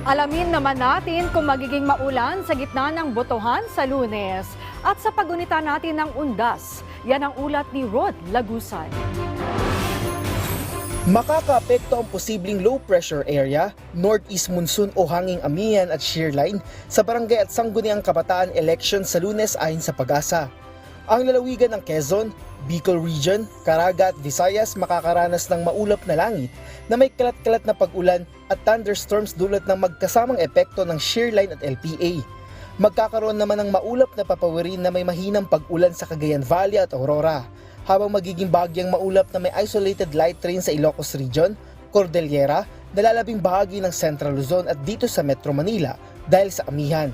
Alamin naman natin kung magiging maulan sa gitna ng botohan sa lunes. At sa pagunita natin ng undas, yan ang ulat ni Rod Lagusan. Makakaapekto ang posibleng low pressure area, northeast monsoon o hanging amihan at shear line sa barangay at sangguniang kabataan election sa lunes ayon sa pag-asa. Ang lalawigan ng Quezon, Bicol Region, Caraga at Visayas makakaranas ng maulap na langit na may kalat-kalat na pag-ulan at thunderstorms dulot ng magkasamang epekto ng shear line at LPA. Magkakaroon naman ng maulap na papawirin na may mahinang pag-ulan sa Cagayan Valley at Aurora, habang magiging bagyang maulap na may isolated light rain sa Ilocos Region, Cordillera, nalalabing bahagi ng Central Luzon at dito sa Metro Manila dahil sa amihan.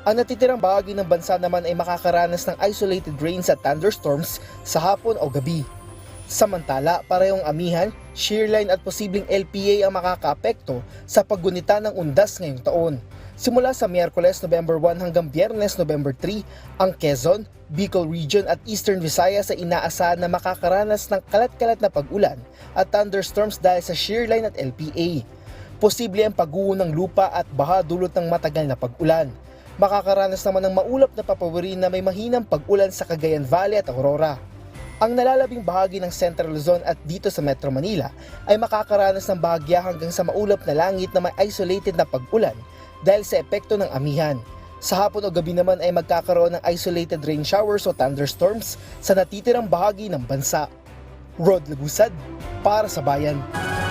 Ang natitirang bahagi ng bansa naman ay makakaranas ng isolated rains at thunderstorms sa hapon o gabi. Samantala, parehong amihan, shear line at posibleng LPA ang makakaapekto sa paggunita ng undas ngayong taon. Simula sa Miyerkules November 1 hanggang Biyernes November 3, ang Quezon, Bicol Region at Eastern Visayas ay inaasahan na makakaranas ng kalat-kalat na pag-ulan at thunderstorms dahil sa shear line at LPA. Posible ang pagguho ng lupa at baha dulot ng matagal na pag-ulan. Makakaranas naman ng maulap na papawirin na may mahinang pag-ulan sa Cagayan Valley at Aurora. Ang nalalabing bahagi ng Central Luzon at dito sa Metro Manila ay makakaranas ng bahagya hanggang sa maulap na langit na may isolated na pag-ulan dahil sa epekto ng amihan. Sa hapon o gabi naman ay magkakaroon ng isolated rain showers o thunderstorms sa natitirang bahagi ng bansa. Rod Lagusad, para sa bayan.